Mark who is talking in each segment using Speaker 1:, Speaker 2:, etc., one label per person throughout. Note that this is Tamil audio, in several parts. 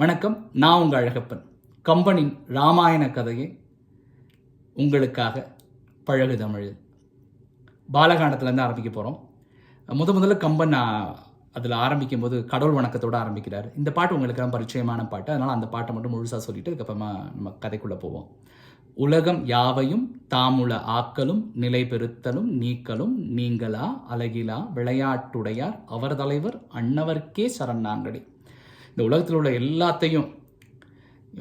Speaker 1: வணக்கம் நான் உங்கள் அழகப்பன். கம்பனின் ராமாயண கதையை உங்களுக்காக பழகு தமிழில் பாலகாண்டத்துலேருந்து ஆரம்பிக்க போகிறோம் முத முதல்ல கம்பன் அதில் ஆரம்பிக்கும் போது கடவுள் வணக்கத்தோடு ஆரம்பிக்கிறார். இந்த பாட்டு உங்களுக்கு பரிச்சயமான பாட்டு. அதனால் அந்த பாட்டை மட்டும் முழுசாக சொல்லிட்டு அதுக்கப்புறமா நம்ம கதைக்குள்ளே போவோம். உலகம் யாவையும் தாமுள ஆக்கலும் நிலைபெறுத்தலும் நீக்கலும் நீங்களா அழகிலா விளையாட்டுடையார் அவர் தலைவர் அன்னவர்க்கே சரணாங்கடி இந்த உலகத்தில் உள்ள எல்லாத்தையும்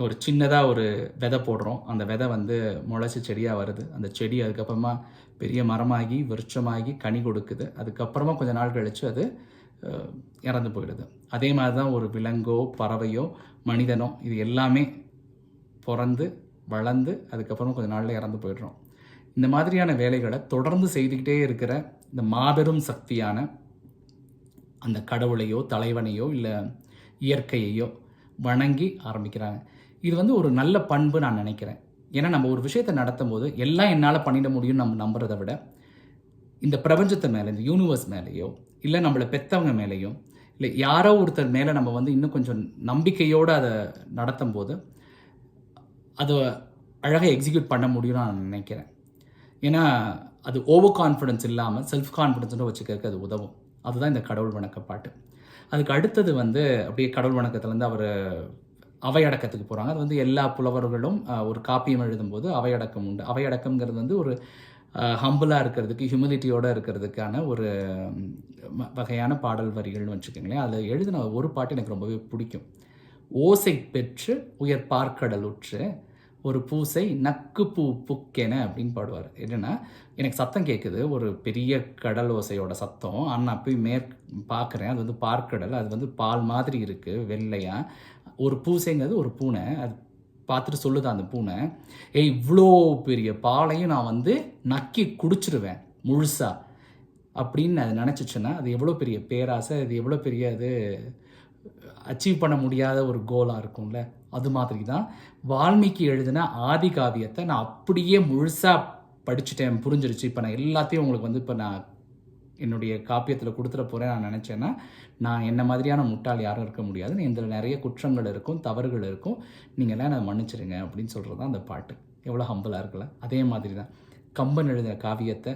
Speaker 1: ஒரு சின்னதாக ஒரு விதை போடுறோம். அந்த விதை வந்து முளைச்சி செடியாக வருது. அந்த செடி அதுக்கப்புறமா பெரிய மரமாகி விருட்சமாகி கனி கொடுக்குது. அதுக்கப்புறமா கொஞ்ச நாள் கழித்து அது இறந்து போயிடுது. அதே மாதிரி தான் ஒரு விலங்கோ பறவையோ மனிதனோ இது எல்லாமே பிறந்து வளர்ந்து அதுக்கப்புறம் கொஞ்ச நாளில் இறந்து போயிடுறோம். இந்த மாதிரியான வேலைகளை தொடர்ந்து செய்துக்கிட்டே இருக்கிற இந்த மாபெரும் சக்தியான அந்த கடவுளையோ தலைவனையோ இல்லை இயற்கையையோ வணங்கி ஆரம்பிக்கிறாங்க. இது வந்து ஒரு நல்ல பண்பு நான் நினைக்கிறேன். ஏன்னா நம்ம ஒரு விஷயத்தை நடத்தும் போது எல்லாம் என்னால் பண்ணிட முடியும்னு நம்ம நம்புறதை விட இந்த பிரபஞ்சத்தை மேலே இந்த யூனிவர்ஸ் மேலேயோ இல்லை நம்மளை பெற்றவங்க மேலேயோ இல்லை யாரோ ஒருத்தர் மேலே நம்ம வந்து இன்னும் கொஞ்சம் நம்பிக்கையோடு அதை நடத்தும் போது அதை அழகாக எக்ஸிக்யூட் பண்ண முடியும்னு நான் நினைக்கிறேன். ஏன்னா அது ஓவர் கான்ஃபிடென்ஸ் இல்லாமல் செல்ஃப் கான்ஃபிடென்ஸ்னு வச்சுக்கிறதுக்கு அது உதவும். அதுதான் இந்த கடவுள் வணக்க பாட்டு. அதுக்கு அடுத்தது வந்து அப்படியே கடவுள் வணக்கத்துலேருந்து அவர் அவையடக்கத்துக்கு போகிறாங்க அது வந்து எல்லா புலவர்களும் ஒரு காப்பியம் எழுதும்போது அவையடக்கம் உண்டு. அவையடக்கம்ங்கிறது வந்து ஒரு ஹம்பிளாக இருக்கிறதுக்கு ஹியூமிலிட்டியோடு இருக்கிறதுக்கான ஒரு வகையான பாடல் வரிகள்னு வச்சுக்கோங்களேன். அதில் எழுதின ஒரு பாட்டு எனக்கு ரொம்பவே பிடிக்கும். ஓசை பெற்று உயர் பார்க்கடலுற்று ஒரு பூசை நக்கு பூ புக்கென அப்படின்னு பாடுவார். என்னன்னா எனக்கு சத்தம் கேட்குது ஒரு பெரிய கடல் ஓசையோட சத்தம். ஆனால் நான் போய் மேற் பார்க்குறேன் அது வந்து பார்க்கடல். அது வந்து பால் மாதிரி இருக்குது வெள்ளையாக ஒரு பூசைங்கிறது ஒரு பூனை. அது பார்த்துட்டு சொல்லுது அந்த பூனை. ஏய் இவ்வளோ பெரிய பாலையும் நான் வந்து நக்கி குடிச்சிருவேன் முழுசாக அப்படின்னு அது நினச்சிச்சுன்னா அது எவ்வளோ பெரிய பேராசை அது எவ்வளோ பெரிய அது அச்சீவ் பண்ண முடியாத ஒரு கோலாக இருக்கும்ல. அது மாதிரி தான் வால்மீகி எழுதின ஆதி காவியத்தை நான் அப்படியே முழுசாக படிச்சுட்டேன் புரிஞ்சிருச்சு. இப்போ நான் எல்லாத்தையும் உங்களுக்கு வந்து இப்போ நான் என்னுடைய காப்பியத்தில் கொடுத்துட போகிறேன் நான் நினச்சேன்னா நான் என்ன மாதிரியான முட்டாள் யாரும் இருக்க முடியாது இதில் நிறைய குற்றங்கள் இருக்கும் தவறுகள் இருக்கும். நீங்கள்லாம் என்னை மன்னிச்சிடுங்க அப்படின்னு சொல்கிறது தான் அந்த பாட்டு. எவ்வளோ ஹம்பலாக இருக்குல்ல அதே மாதிரி தான் கம்பன் எழுதின காவியத்தை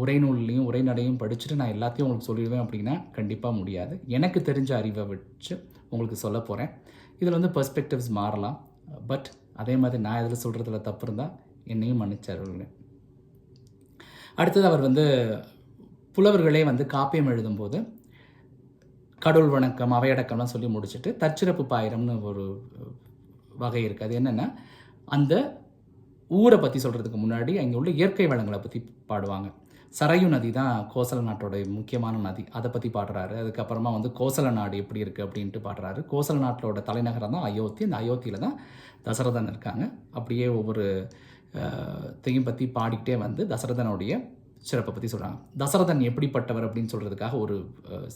Speaker 1: உரைநூல்லையும் உரைநடையும் படிச்சுட்டு நான் எல்லாத்தையும் உங்களுக்கு சொல்லிடுவேன் அப்படின்னா கண்டிப்பாக முடியாது. எனக்கு தெரிஞ்ச அறிவை வச்சு உங்களுக்கு சொல்ல போகிறேன் இதில் வந்து பர்ஸ்பெக்டிவ்ஸ் மாறலாம். பட் அதே மாதிரி நான் இதில் சொல்கிறதுல தப்பு இருந்தால் என்னையும் மன்னிச்சாருங்க அடுத்தது அவர் வந்து புலவர்களே வந்து காப்பியம் எழுதும்போது கடவுள் வணக்கம் அவையடக்கம்லாம் சொல்லி முடிச்சுட்டு தற்சிறப்பு பாயிரம்னு ஒரு வகை இருக்குது அது என்னென்னா அந்த ஊரை பற்றி சொல்கிறதுக்கு முன்னாடி அங்கே உள்ள இயற்கை வளங்களை பற்றி பாடுவாங்க. சரையு நதி தான் கோசல நாட்டோட முக்கியமான நதி. அதை பற்றி பாடுறாரு. அதுக்கப்புறமா வந்து கோசல நாடு எப்படி இருக்குது அப்படின்ட்டு பாடுறாரு. கோசல நாட்டோட தலைநகரம் தான் அயோத்தி. அந்த அயோத்தியில் தான் தசரதன் இருக்காங்க. அப்படியே ஒவ்வொரு தையும் பற்றி பாடிக்கிட்டே வந்து தசரதனுடைய சிறப்பை பற்றி சொல்கிறாங்க தசரதன் எப்படிப்பட்டவர் அப்படின்னு சொல்கிறதுக்காக ஒரு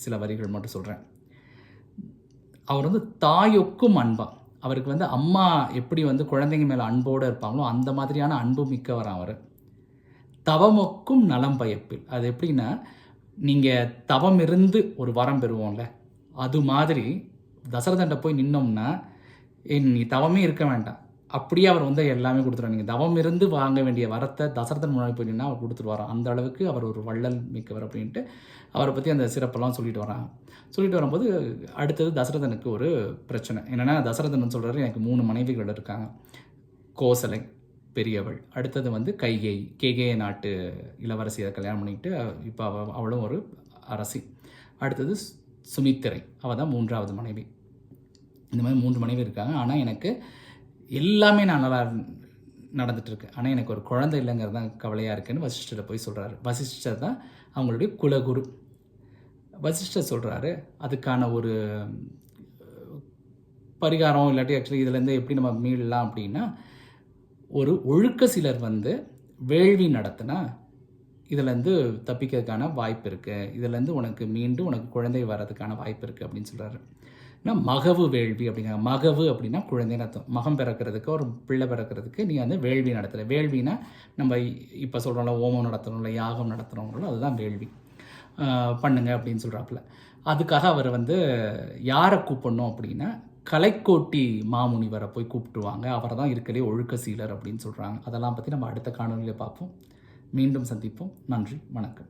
Speaker 1: சில வரிகள் மட்டும் சொல்கிறேன் அவர் வந்து தாயொக்கும் அன்பா. அவருக்கு வந்து அம்மா எப்படி வந்து குழந்தைங்க மேலே அன்போடு இருப்பாங்களோ அந்த மாதிரியான அன்பு மிக்கவர் அவர். தவமொக்கும் நலம் பயப்பில் அது எப்படின்னா நீங்கள் தவம் இருந்து ஒரு வரம் பெறுவோம்ல அது மாதிரி தசரதண்ட போய் நின்னோம்னா நீ தவமே இருக்க வேண்டாம். அப்படியே அவர் வந்து எல்லாமே கொடுத்துருவார். நீங்கள் தவம் இருந்து வாங்க வேண்டிய வரத்தை தசரதன் முன்னாடி போய் நின்னா அவர் கொடுத்துருவாராம் அந்த அளவுக்கு அவர் ஒரு வள்ளல் மிக்கவர் அப்படின்ட்டு அவரை பற்றி அந்த சிறப்பெல்லாம் சொல்லிட்டு வராங்க. சொல்லிட்டு வரும்போது அடுத்தது தசரதனுக்கு ஒரு பிரச்சனை. என்னென்னா தசரதன் சொல்கிறாரு எனக்கு மூணு மனைவிகள் இருக்காங்க. கோசலை. பெரியவள். அடுத்தது வந்து கைகை கேகே நாட்டு இளவரசியை கல்யாணம் பண்ணிக்கிட்டு இப்போ அவ அவளும் ஒரு அரசி. அடுத்தது சு- சுமித்திரை. அவள் தான் மூன்றாவது மனைவி. இந்த மாதிரி மூன்று மனைவி இருக்காங்க. ஆனால் எனக்கு எல்லாமே நான் நல்லா நடந்துட்டு ஆனால் எனக்கு ஒரு குழந்தை இல்லைங்கிறது தான் கவலையாக இருக்குன்னு வசிஷ்டரை போய் சொல்கிறாரு வசிஷ்டர் தான் அவங்களுடைய குலகுரு. வசிஷ்டர் சொல்கிறாரு அதுக்கான ஒரு பரிகாரம் இல்லாட்டி ஆக்சுவலி இதுலேருந்து எப்படி நம்ம மீளலாம் அப்படின்னா ஒரு ஒழுக்க சிலர் வந்து வேள்வி நடத்தினா இதுலேருந்து தப்பிக்கிறதுக்கான வாய்ப்பு இருக்குது இதுலேருந்து உனக்கு மீண்டும் உனக்கு குழந்தை வர்றதுக்கான வாய்ப்பு இருக்குது அப்படின்னு சொல்கிறாரு ஆனால் மகவு வேள்வி அப்படிங்கிற மகவு அப்படின்னா குழந்தைன்னு அர்த்தம். மகம் பிறக்கிறதுக்கு ஒரு பிள்ளை பிறக்கிறதுக்கு நீ வந்து வேள்வி நடத்துகிற வேள்வினா நம்ம இப்போ சொல்கிறோம்ல ஓமம் நடத்துகிறோம்ல யாகம் நடத்துகிறோங்களோ அதுதான் வேள்வி. பண்ணுங்க அப்படின்னு சொல்கிறாப்புல அதுக்காக அவர் வந்து யாரை கூப்பிடணும் அப்படின்னா கலைக்கோட்டி மாமுனிவரை போய் கூப்பிட்டுருவாங்க. அவரை தான் இருக்கலே ஒழுக்க சீலர் அப்படின்னு சொல்கிறாங்க அதெல்லாம் பற்றி நம்ம அடுத்த காணொலியில் பார்ப்போம். மீண்டும் சந்திப்போம். நன்றி. வணக்கம்.